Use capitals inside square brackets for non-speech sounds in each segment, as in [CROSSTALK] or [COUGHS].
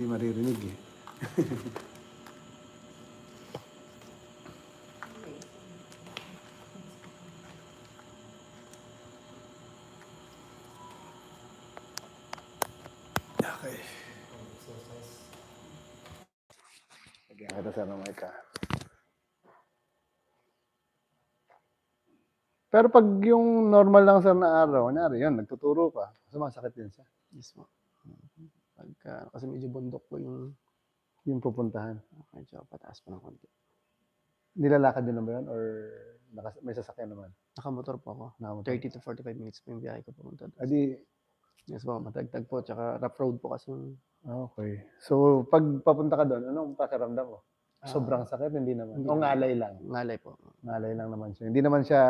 Hindi maririnig eh. Okay. Lagyan kita sa mic. Pero pag yung normal lang sa na araw, kunyari yun, nagtuturo ka, sumasakit din siya. Yes po. Pagka, kasi medyo bundok po yung Yung pupuntahan. medyo pataas pa ng konti. Nilalakad din naman yun or nakas- may sasakyan naman? Nakamotor po ako. Nakamotor. 30 to 45 minutes po yung biyahe ko pumunta. doon. Adi, Yes po, matagtag po. Tsaka rough road po kasi yung okay. So, pag papunta ka doon, anong pakiramdam mo? Ah, Sobrang sakit? Hindi naman. hindi o naman. ngalay lang. ngalay po. Ngalay lang naman siya. Hindi naman siya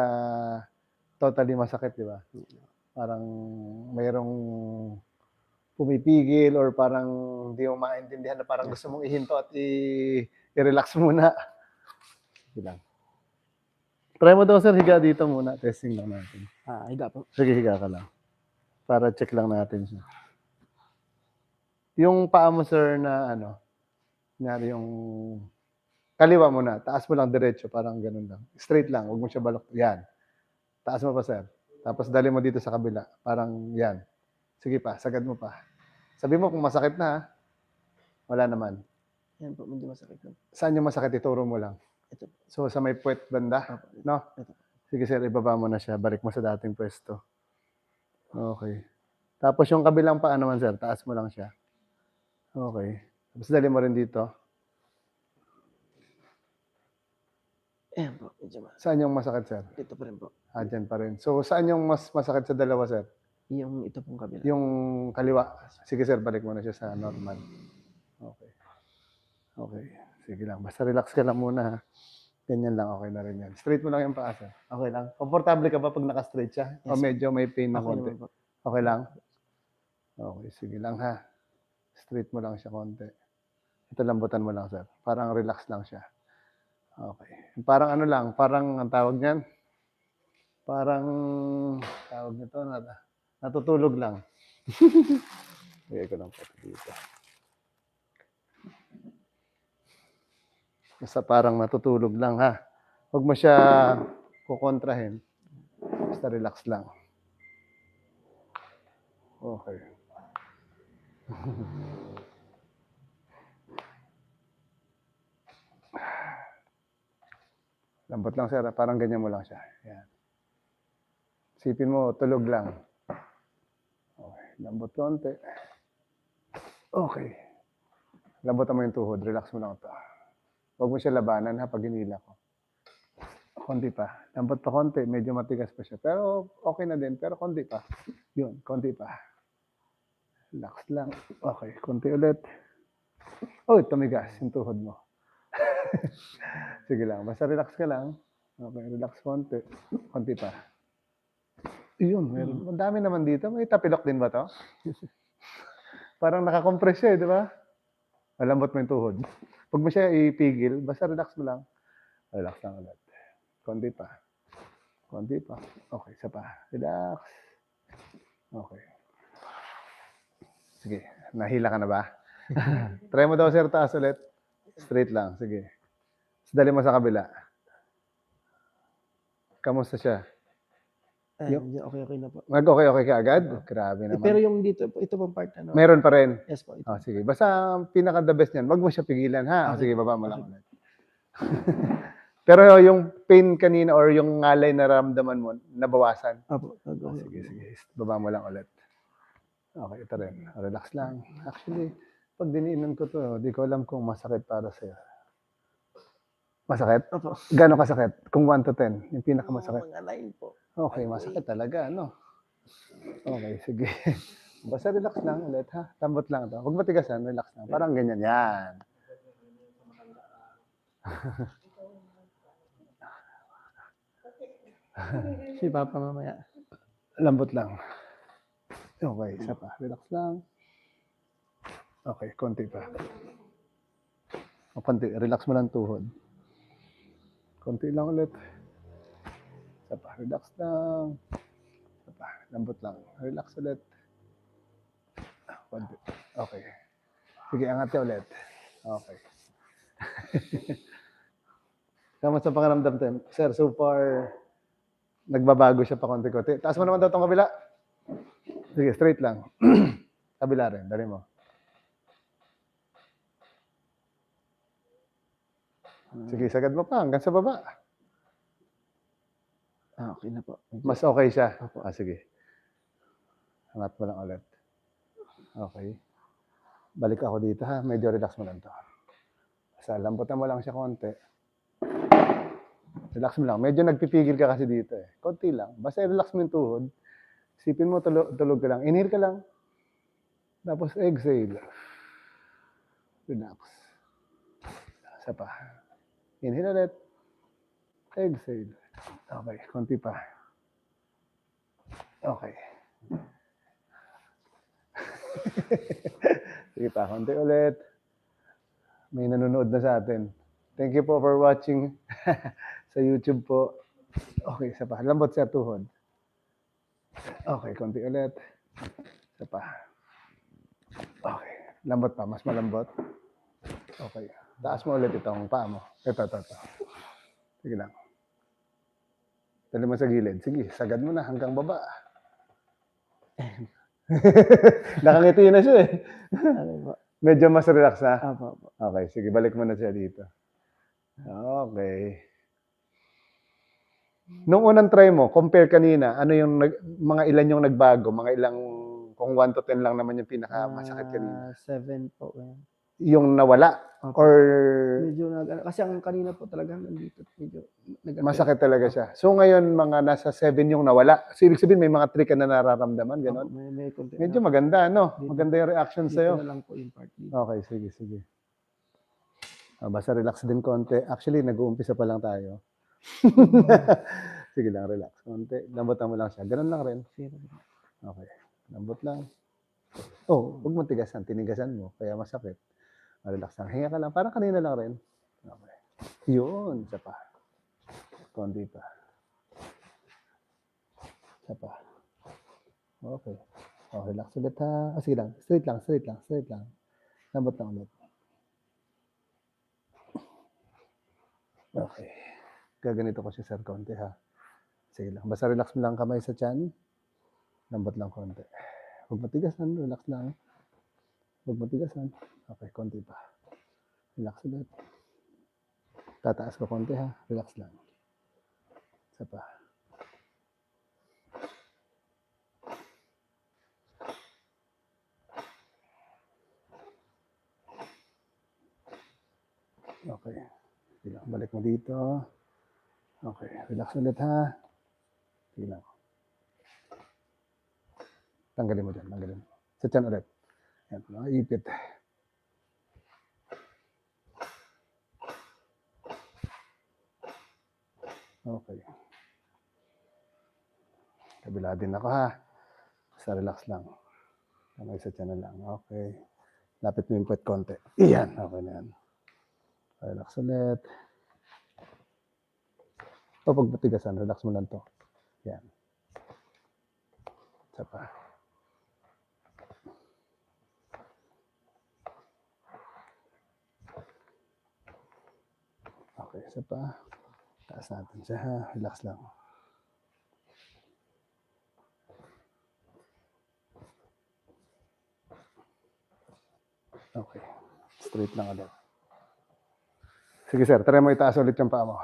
totally masakit, di ba? Parang mayroong pumipigil or parang hindi mo maintindihan na parang gusto mong ihinto at i- i-relax muna. [LAUGHS] Sige lang. Try mo daw sir, higa dito muna. Testing lang natin. Ah, higa po. Sige, higa ka lang. Para check lang natin siya. Yung paa mo, sir, na ano, kunyari yung kaliwa mo na, taas mo lang diretso, parang ganun lang. Straight lang, huwag mo siya balok. Yan. Taas mo pa, sir. Tapos dali mo dito sa kabila. Parang yan. Sige pa, sagad mo pa. Sabi mo kung masakit na, ha? wala naman. Yan po, medyo masakit lang. Saan yung masakit, ituro mo lang. Ito. So, sa may puwet banda, no? Ito. Sige sir, ibaba mo na siya. Balik mo sa dating pwesto. Okay. Tapos yung kabilang paa naman sir, taas mo lang siya. Okay. Tapos dali mo rin dito. Ayan po, medyo. Saan yung masakit sir? Ito pa rin po. Ah, dyan pa rin. So, saan yung mas masakit sa dalawa sir? Yung ito pong kabila. Yung kaliwa. Sige sir, balik mo na siya sa normal. Okay. Okay. Sige lang. Basta relax ka lang muna ha. Ganyan lang, okay na rin yan. Straight mo lang yung paa sir. Okay lang. Komportable ka ba pag naka-straight siya? O Yes. medyo may pain na Okay konti? naman. Okay lang? Okay, sige lang ha. Straight mo lang siya konti. Ito lambutan mo lang, sir. Parang relax lang siya. Okay. Parang ano lang, parang ang tawag niyan, parang tawag nito, nat natutulog lang. [LAUGHS] Bigay ko lang po dito. Basta parang natutulog lang ha. Huwag mo siya kukontrahin. Basta relax lang. Okay. [LAUGHS] Lambot lang sir, parang ganyan mo lang siya. Yan. Sipin mo, tulog lang. Lambot konti. Okay. Lambotan mo yung tuhod, relax mo lang ito. Huwag mo siya labanan ha, pag hinila ko. Konti pa. Lambot pa konti, medyo matigas pa siya. Pero okay na din, pero konti pa. Yun, konti pa. Relax lang. Okay, konti ulit. Oh, tumigas yung tuhod mo. [LAUGHS] Sige lang, basta relax ka lang. Okay, relax konti. Konti pa. Yun, meron. Ang dami naman dito. May tapilok din ba to? [LAUGHS] Parang nakakompress siya, eh, di ba? Malambot mo yung tuhod. [LAUGHS] Huwag mo siya ipigil, basta relax mo lang. Relax lang ulit. Konti pa. Konti pa. Okay, isa pa. Relax. Okay. Sige, nahila ka na ba? [LAUGHS] Try mo daw sir taas ulit. Straight lang, sige. Dali mo sa kabila. Kamusta siya? Yung- medyo okay, okay na po. Mag-okay okay ka agad? Grabe Eh, naman. pero yung dito, po, ito pong part, ano? Meron pa rin. yes po. Ito. Oh, sige. Basta ang pinaka the best niyan, wag mo siya pigilan ha. Oh, Okay. sige, baba mo lang ulit. [LAUGHS] Pero yung pain kanina or yung ngalay na ramdaman mo, nabawasan. Apo, Oh, okay. sige, sige. Baba mo lang ulit. Okay, ito rin. Relax lang. Actually, pag diniinan ko to, di ko alam kung masakit para sa'yo. Masakit? Apo. Gano'ng kasakit? Kung 1 to 10, yung pinakamasakit. Mga line po. Okay, masakit talaga, ano? Okay, sige. [LAUGHS] Basta relax lang ulit, ha? Lambot lang to. Huwag matigasan, relax lang. Parang ganyan, yan. [LAUGHS] Si Papa mamaya. Lambot lang. Okay, isa pa. Relax lang. Okay, konti pa. O, konti. Relax mo lang tuhod. Konti lang ulit. Isa pa. Relax lang. Isa pa. Lambot lang. Relax ulit. Okay. Sige, angat ka ulit. Okay. [LAUGHS] Kamusta pakiramdam, Tem? Sir, so far, nagbabago siya pa konti-konti. Taas mo naman daw itong kabila. Sige, straight lang. [CLEARS THROAT] kabila rin, dali mo. Sige, sagad mo pa hanggang sa baba. Ah, okay na po. Medyo- Mas okay siya. Opo. Ah, sige. Angat mo lang ulit. Okay. Balik ako dito ha. Medyo relax mo lang to. Basta lambutan mo lang siya konti. Relax mo lang. Medyo nagpipigil ka kasi dito eh. Konti lang. Basta relax mo yung tuhod. Sipin mo tulog, tulog ka lang. Inhale ka lang. Tapos exhale. Relax. Isa pa. Inhale ulit. Exhale. Okay, konti pa. Okay. [LAUGHS] Sige pa, konti ulit. May nanonood na sa atin. Thank you po for watching [LAUGHS] sa YouTube po. Okay, isa pa. Lambot sa tuhod. Okay, konti ulit. Isa pa. Okay. Lambot pa. Mas malambot. Okay. Taas mo ulit itong paa mo. Ito, ito, ito. Sige lang. Dali mo sa gilid. Sige, sagad mo na hanggang baba. [LAUGHS] Nakangiti na siya eh. Po. Medyo mas relax na. Apo, apo. Okay, sige, balik mo na siya dito. Okay. Nung unang try mo, compare kanina, ano yung nag, mga ilan yung nagbago? Mga ilang, kung 1 to 10 lang naman yung pinakamasakit kanina. Ah, seven po. Yung nawala? Opo. Or Medyo nag, kasi ang kanina po talaga nandito. Medyo nag, masakit talaga siya? So ngayon, mga nasa 7 yung nawala. So ibig sabihin, may mga 3 ka na nararamdaman, Opo, gano'n? May, may konti Medyo na, maganda, no? Dito. Maganda yung reaction sa'yo. na lang po yung part dito. Okay, sige, sige. Ah, basta relax din konti. Actually, nag-uumpisa pa lang tayo. [LAUGHS] sige lang, relax. Konti. Lambutan mo lang siya. Ganun lang rin. Okay. Lambot lang. Oh, huwag mo tigasan. Tinigasan mo. Kaya masakit. Relax lang. Hinga ka lang. Parang kanina lang rin. Okay. Yun. Isa pa. Konti pa. Isa pa. Okay. Oh, relax ulit ha. Ah, sige lang. Straight lang, straight lang, straight lang. Lambot lang ulit. Okay. Gaganito ko siya, sir, konti ha. Sige lang. Basta relax mo lang kamay sa tiyan. Lambot lang konti. Huwag matigasan. Relax lang. Huwag matigasan. Okay, konti pa. Relax ulit. Tataas ko konti ha. Relax lang. Isa pa. Okay. Sige lang. Balik mo dito. Okay. Relax ulit ha. Sige lang. Tanggalin mo dyan. Tanggalin mo. Sa tiyan ulit. Yan. Mga ipit. Okay. Kabila din ako ha. Sa relax lang. Kamay sa tiyan na lang. Okay. Lapit mo yung puwet konti. [CLEARS THROAT] Iyan. Okay na yan. Relax ulit. O pag matigasan, relax mo lang to. Yan. Isa pa. Okay, isa pa. Taas natin siya ha. Relax lang. Okay. Straight lang ulit. Sige sir, try mo itaas ulit yung paa mo.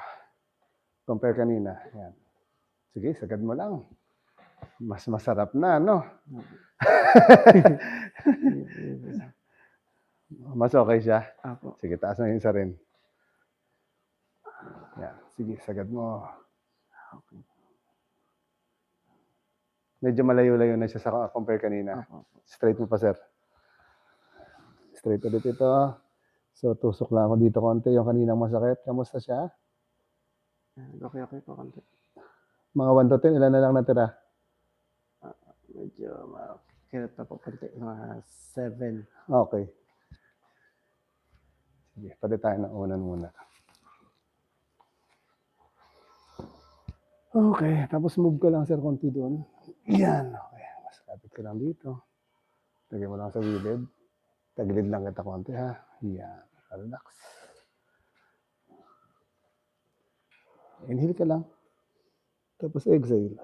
Compare kanina. Yan. Sige, sagad mo lang. Mas masarap na, no? [LAUGHS] Mas okay siya. Apo. Sige, taas na yung isa rin. Sige, sagad mo. Medyo malayo-layo na siya sa compare kanina. Straight mo pa, sir. Straight ulit ito. So, tusok lang ako dito konti. Yung kaninang masakit. Kamusta siya? Okay, okay po konti. Mga 1 to 10, ilan na lang natira? Medyo makirot na po konti. Mga seven. Okay. Sige, pwede tayo ng unan muna. Okay, tapos move ka lang sir konti doon. Yan, okay. Mas kapit ka lang dito. Lagay mo lang sa gilid. Tagilid lang kita konti ha. Yan. Relax. Inhale ka lang. Tapos exhale.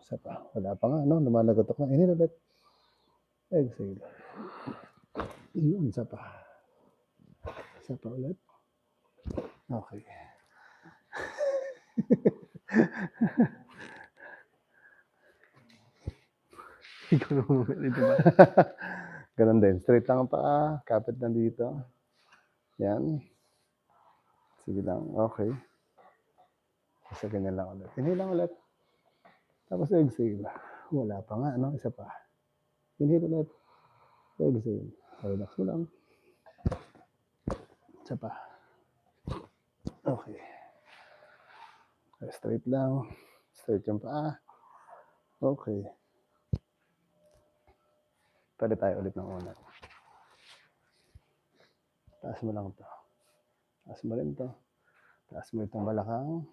Isa pa. Wala pa nga, no? Lumalagot ako. Inhale ulit. Exhale. Yun, isa pa. Isa pa ulit. Okay. [LAUGHS] Ikaw na mga dito ba? Ganun din. Straight lang ang paa. Kapit na dito. Yan. Sige lang. Okay. Isa ganyan lang ulit. Inhale lang ulit. Tapos exhale. Wala pa nga, no? Isa pa. Inhale ulit. Exhale. Relax mo lang. Isa pa. Okay. Straight lang. Straight yung paa. Okay. Pwede tayo ulit ng una. Taas mo lang to. Taas mo rin to. Taas mo itong balakang.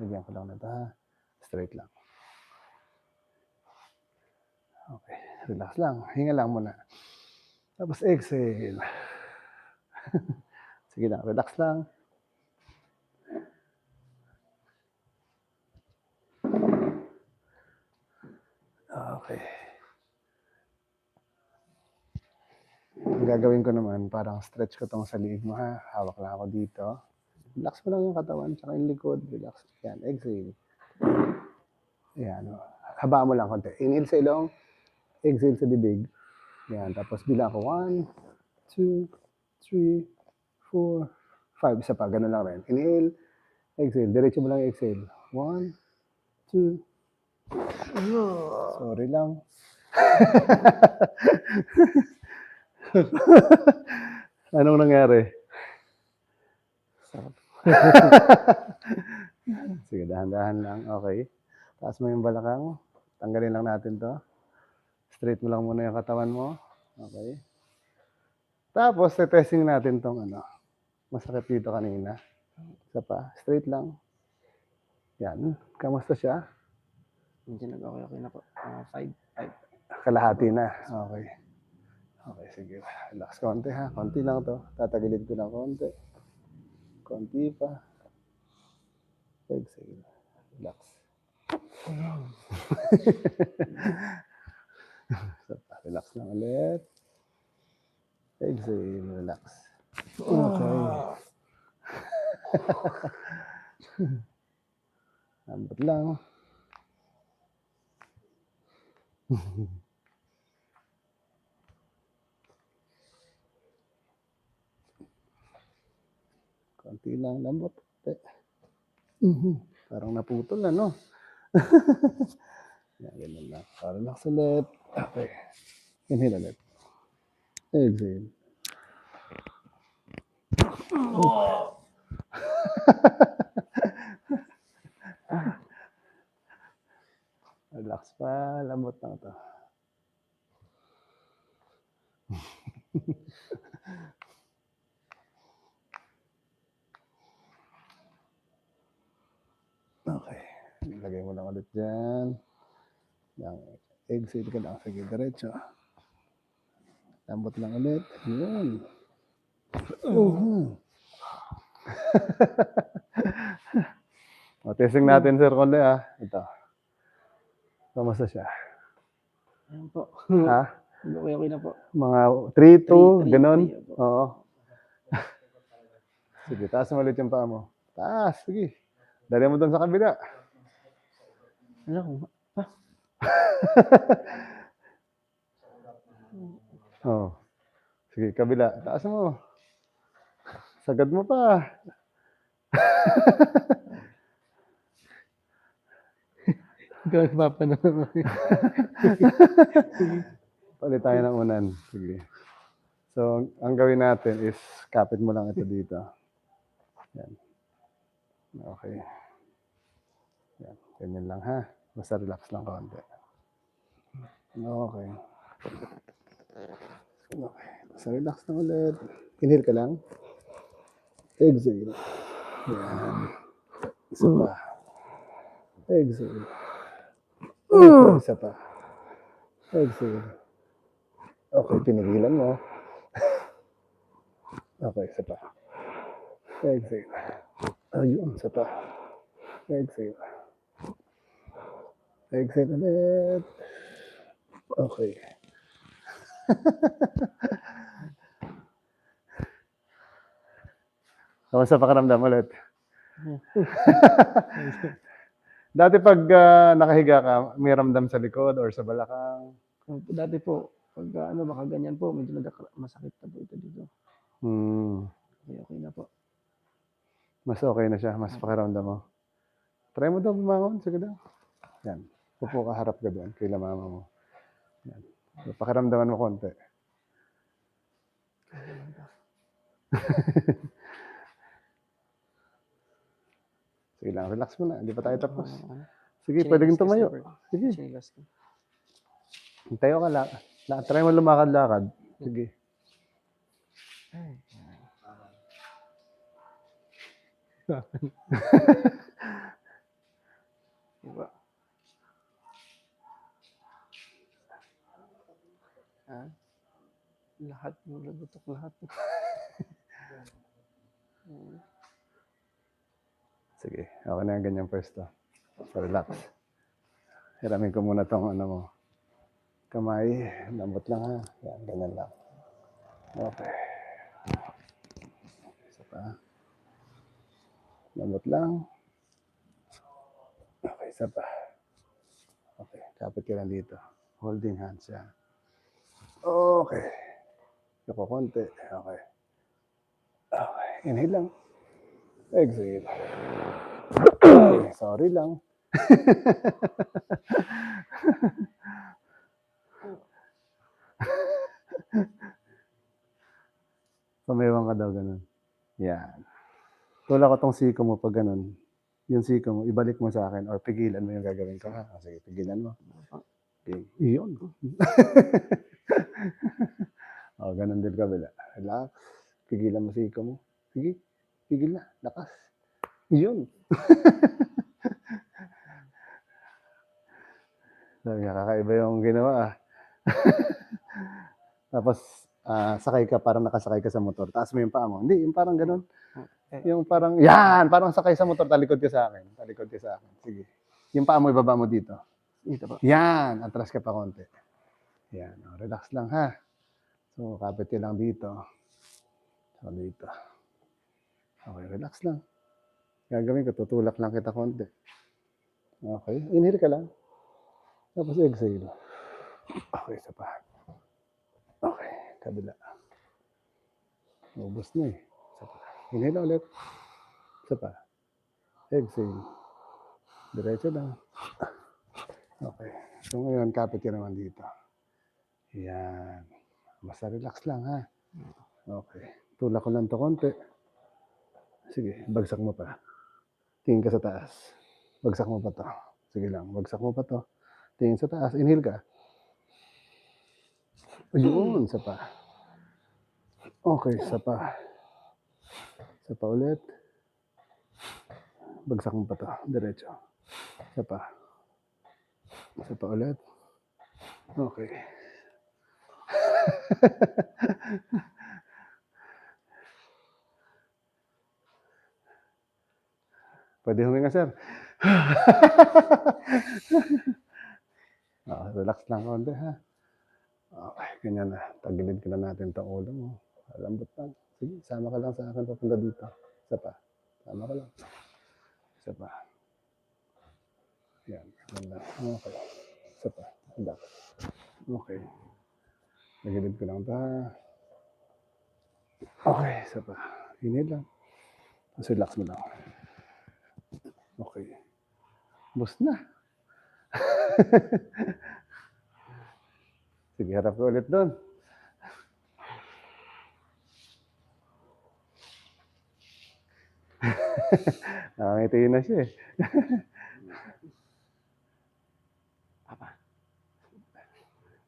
Lagyan ko lang na ito ha. Straight lang. Okay. Relax lang. Hinga lang muna. Tapos exhale. [LAUGHS] Sige lang. Relax lang. Okay. Ang gagawin ko naman, parang stretch ko tong sa liig mo ha. Hawak lang ako dito. Relax mo lang yung katawan, tsaka yung likod. Relax. Yan, exhale. Yan. oh. Haba mo lang konti. Inhale sa ilong, exhale sa bibig. Yan. Tapos bilang ko, 1, 2, 3, 4, 5. Isa pa, ganun lang rin. Inhale, exhale. Diretso mo lang exhale. 1, 2, Sorry lang. [LAUGHS] [LAUGHS] Anong nangyari? Sarap. [LAUGHS] Sige, dahan-dahan lang. Okay. Taas mo yung balakang. Tanggalin lang natin to. Straight mo lang muna yung katawan mo. Okay. Tapos, testing natin tong ano. Masakit dito kanina. Isa pa. Straight lang. Yan. Kamusta siya? Hindi nag-okay-okay na po. Mga five, five. Kalahati na. Okay. Okay, sige. Relax konti ha. Konti lang to. Tatagilid ko ng konti. Konti pa. Exhale. Relax. Isa [LAUGHS] pa. Relax lang ulit. Exhale. Relax. Okay. [LAUGHS] Lambot lang. [LAUGHS] Konti lang lambot. Mhm. Parang naputol na, no? [LAUGHS] Yan, ganun lang. Para relax ulit. Okay. Inhale ulit. Exhale. [LAUGHS] Relax pa. Lambot lang to. [LAUGHS] Okay. Lagay mo lang ulit dyan. Yang exhale ka lang. Sige, diretso. Lambot lang ulit. Yun. Uh [LAUGHS] o, testing natin, Sir Conde, ha? Ito. Kamusta siya? Ayan po. Ha? [LAUGHS] Okay-okay na po. Mga 3, 2, Three, three, ganon? three, opo. Oo. [LAUGHS] Sige, taas mo ulit yung paa mo. Taas, sige. Dali mo doon sa kabila. Ano ko? [LAUGHS] Oo. Sige, kabila. Taas mo. Sagad mo pa. [LAUGHS] Ikaw nagpapanood. Palit [LAUGHS] tayo ng unan. Sige. So, ang gawin natin is kapit mo lang ito dito. Yan. Okay. Yan. Ganyan lang ha. Basta relax lang konti. Okay. Okay. Basta relax lang ulit. Inhale ka lang. Exhale. Yan. Isa pa. Exhale. Ulit isa pa. Exhale. Okay, pinigilan mo. Okay, isa pa. Exhale. Ayun, isa pa. Exhale. Exhale ulit. Okay. [LAUGHS] Kamusta pakiramdam ulit? [LAUGHS] Dati pag ah, nakahiga ka, may ramdam sa likod or sa balakang. Dati po, pag ah, ano, baka ganyan po, medyo nagka- masakit na po ito dito. Hmm. Okay, okay na po. Mas okay na siya, mas pakiramdam mo. Try mo daw bumangon, sige daw. Yan. Upo ka, harap ka doon, kay mama mo. Yan. Pakiramdaman mo konti. [LAUGHS] Sige lang, relax mo na. Hindi pa tayo tapos. Ano, Sige, chinilas pwede kang tumayo. Sige, tayo ka lang. La, try mo lumakad-lakad. Sige. Diba? Ha? Lahat mo nagutok lahat. Hmm. [LAUGHS] Sige, okay na yung ganyang pwesto. Relax. Hiramin ko muna tong ano mo. Kamay, lambot lang ha. Yan, ganyan lang. Okay. Isa pa. Lambot lang. Okay, isa pa. Okay, kapit ka lang dito. Holding hands yan. Okay. Yuko konti. Okay. Okay, inhale lang. Exhale. Okay, [COUGHS] sorry lang. [LAUGHS] Pumayawang ka daw ganun. Yan. Tula ko tong siko mo pag ganun. Yung siko mo, ibalik mo sa akin or pigilan mo yung gagawin ko. Ha? Sige, pigilan mo. Okay. Iyon. [LAUGHS] kabila. Relax. Pigilan mo siko mo. Sige. Pigil na. Lakas. Iyon. [LAUGHS] Sabi niya, kakaiba yung ginawa ah. [LAUGHS] Tapos, ah, sakay ka, parang nakasakay ka sa motor. Taas mo yung paa mo. Hindi, yung parang ganun. Yung parang, yan! Parang sakay sa motor, talikod ka sa akin. Talikod ka sa akin. Sige. Yung paa mo, ibaba mo dito. Dito po. Yan! Atras ka pa konti. Yan. oh, relax lang ha. So, kapit ka lang dito. So, dito. Okay, relax lang. Gagawin ko, tutulak lang kita konti. Okay, inhale ka lang. Tapos exhale. Okay, isa pa. Okay, kabila. Ubus na eh. Isa pa. Inhale ulit. Isa pa. Exhale. Diretso lang. Okay. So ngayon, kapit ka naman dito. Yan. Basta relax lang ha. Okay. Tulak ko lang to konti. Sige, bagsak mo pa. Tingin ka sa taas. Bagsak mo pa to. Sige lang, bagsak mo pa to. Tingin sa taas. Inhale ka. Ayun, isa pa. Okay, isa pa. Isa pa ulit. Bagsak mo pa to. Diretso. Isa pa. Isa pa ulit. Okay. Pwede huminga, sir. Ah, relax lang konti, ha? Okay, ganyan na. Tagilid ka na natin itong ulo mo. Lambot lang. Sige, sama ka lang sa akin papunta dito. Isa pa. Sama ka lang. Isa pa. Yan. Ganda. Okay. Isa pa. Relax. Okay. Tagilid ko lang ha? Okay, isa pa. Inhale lang. Tapos relax mo lang. Okay. Bus na. [LAUGHS] Sige, harap ko ulit doon. [LAUGHS] Nakangiti na siya eh. [LAUGHS] Papa.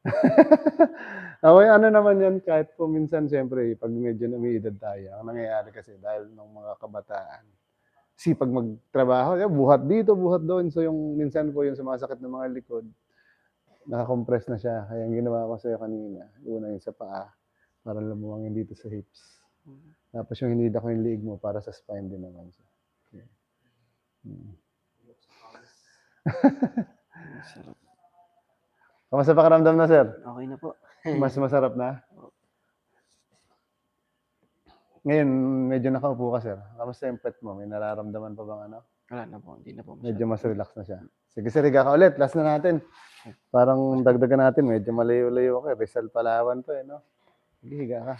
[LAUGHS] okay, ano naman yan, kahit po minsan, siyempre, pag medyo namiidad tayo, ang nangyayari kasi dahil ng mga kabataan, sipag magtrabaho, yan, buhat dito, buhat doon. So yung minsan po yung sumasakit ng mga likod, nakakompress na siya. Kaya ang ginawa ko sa'yo kanina, una yung sa paa, para lumuwangin dito sa hips. Tapos yung hinida ko yung liig mo para sa spine din naman siya. Okay. Hmm. Kamusta pakiramdam na, sir? Okay na po. [LAUGHS] Mas masarap na? Ngayon, medyo nakaupo ka, sir. Kamusta yung pet mo? May nararamdaman pa bang ano? Wala na po. Hindi na po. Medyo mas relax na siya. Sige, sir, higa ka ulit. Last na natin. Parang dagdagan natin. Medyo malayo-layo ka. eh. Rizal Palawan pa eh, no? Sige, higa ka.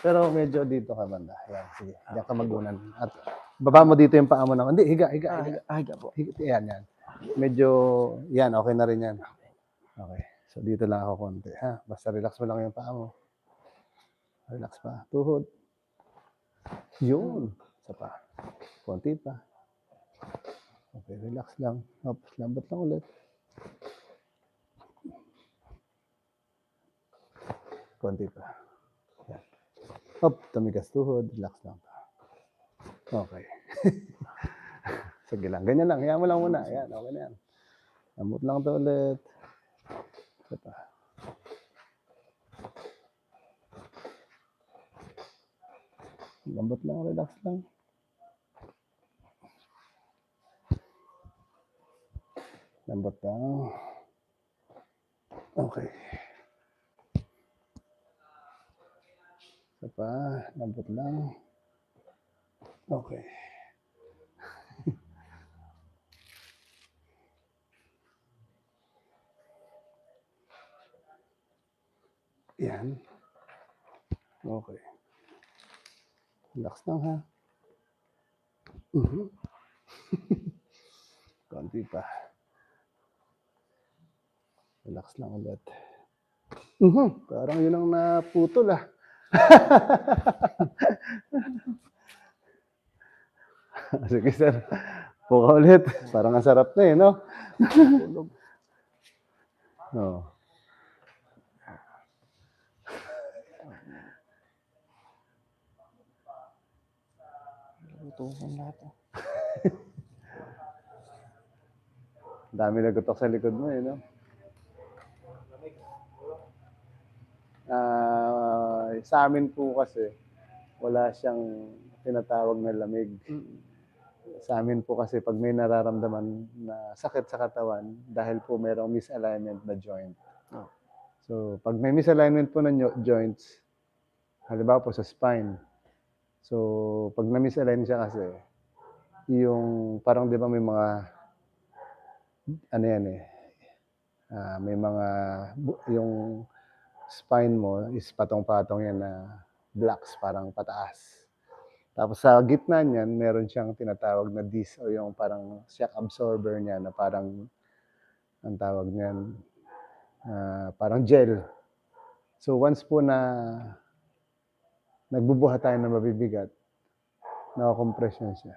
Pero medyo dito ka banda. Yan, sige. Diyan ka magunan. At baba mo dito yung paa mo na. Hindi, higa, higa, Ah, higa. higa, ah, higa po. higa. Yan, yan. Medyo, yan, okay na rin yan. Okay. So, dito lang ako konti, ha? Basta relax mo lang yung paa mo. Relax pa. Tuhod. Yun. Isa pa. Konti pa. Okay, relax lang. Hop, lambat lang ulit. Konti pa. Yan. Hop, tumigas tuhod. Relax lang pa. Okay. [LAUGHS] Sige lang. Ganyan lang. Hayaan mo lang muna. Yan, okay na yan. Lambot lang to ulit. Isa pa. Lambot lang, relax lang. Lambot lang. Okay. Isa pa, lambot lang. Okay. Yan. Okay. Relax lang ha. Mhm. [LAUGHS] Konti pa. Relax lang ulit. Mhm. Parang yun ang naputol ah. [LAUGHS] Sige sir. Puka ulit. Parang ang sarap na eh, no? [LAUGHS] Tulog. Oo. Tutukan lahat. [LAUGHS] ah. Dami nagutok sa likod mo eh, no? Ah, sa amin po kasi, wala siyang tinatawag na lamig. Sa amin po kasi pag may nararamdaman na sakit sa katawan, dahil po mayroong misalignment na joint. Oh. So, pag may misalignment po ng joints, halimbawa po sa spine, so pag na-misalign siya kasi, yung parang di ba may mga, ano yan eh, ah, may mga, yung spine mo is patong-patong yan na blocks, parang pataas. Tapos sa gitna niyan, meron siyang tinatawag na disc o yung parang shock absorber niya na parang, ang tawag niyan, ah, parang gel. So once po na nagbubuhat tayo ng mabibigat, nakakompression siya.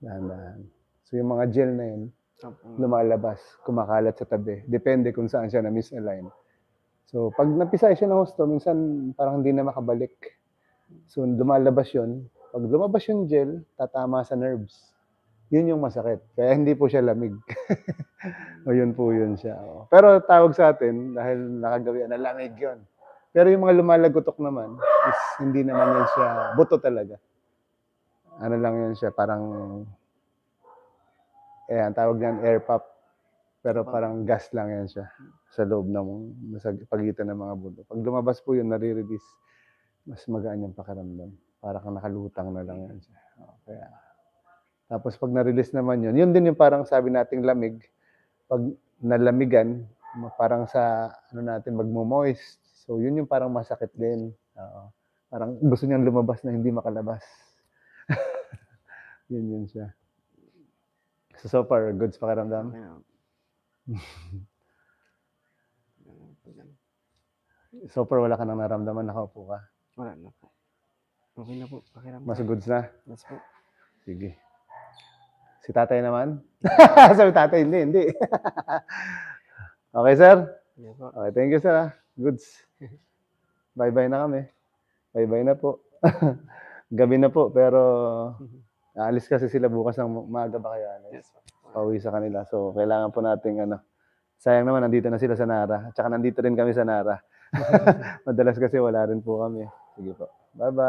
Dahan-dahan. So yung mga gel na yun, lumalabas, kumakalat sa tabi. Depende kung saan siya na-misalign. So, pag napisay siya ng husto, minsan parang hindi na makabalik. So, lumalabas yun. Pag lumabas yung gel, tatama sa nerves. Yun yung masakit. Kaya hindi po siya lamig. [LAUGHS] o yun po yun siya. oo. Pero tawag sa atin, dahil nakagawian na lamig yun. Pero yung mga lumalagotok naman, is hindi naman yan siya, buto talaga. Ano lang yun siya, parang, eh, ang tawag niyan, air pop. Pero parang gas lang yan siya sa loob ng, sa pagitan ng mga buto. Pag lumabas po yun, nare-release, mas magaan yung pakiramdam. Para kang nakalutang na lang yan siya. Oo, kaya, tapos pag na-release naman yun, yun din yung parang sabi nating lamig. Pag nalamigan, parang sa ano natin magmo-moist. So yun yung parang masakit din. Oo. Parang gusto niyang lumabas na hindi makalabas. [LAUGHS] yun yun siya. So, so far, goods pakiramdam? [LAUGHS] So far, wala ka nang naramdaman, nakaupo ka. Wala na po. Okay na po. Pakiramdam. Mas goods na? Yes po. Sige. Si tatay naman? [LAUGHS] Sabi tatay, hindi, hindi. okay, sir? Okay, thank you, sir. ah. Goods. Bye-bye na kami. Bye-bye na po. [LAUGHS] Gabi na po, pero aalis kasi sila bukas ng maaga ba kaya? Yes. Pauwi sa kanila. So, kailangan po nating ano. Sayang naman, nandito na sila sa Nara. At saka nandito rin kami sa Nara. [LAUGHS] Madalas kasi wala rin po kami. Sige po. Bye-bye.